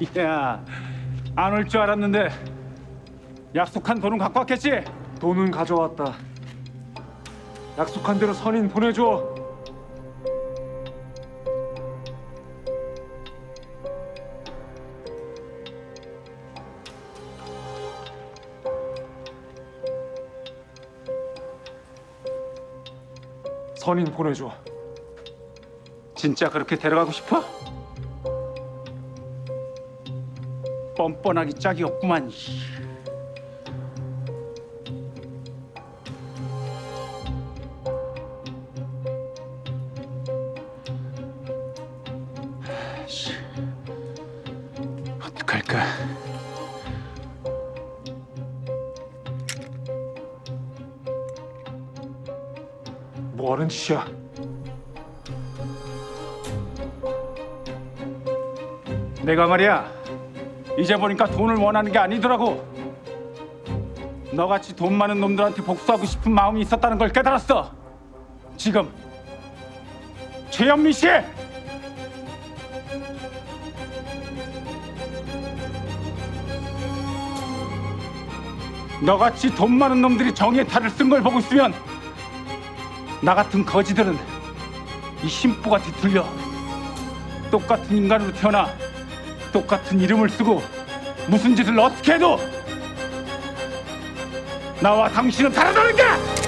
야, 안 올 줄 알았는데 약속한 돈은 갖고 왔겠지? 돈은 가져왔다. 약속한 대로 선인 보내줘. 선인 보내줘. 진짜 그렇게 데려가고 싶어? 뻔뻔하기 짝이 없구만. 씨, 어떡할까? 뭐 하는 짓이야? 내가 말이야 이제 보니까 돈을 원하는 게 아니더라고. 너같이 돈 많은 놈들한테 복수하고 싶은 마음이 있었다는 걸 깨달았어. 지금. 최현미 씨! 너같이 돈 많은 놈들이 정의의 탈을 쓴 걸 보고 있으면 나 같은 거지들은 이 심보가 뒤틀려 똑같은 인간으로 태어나 똑같은 이름을 쓰고 무슨 짓을 어떻게 해도 나와 당신은 다르다는 게!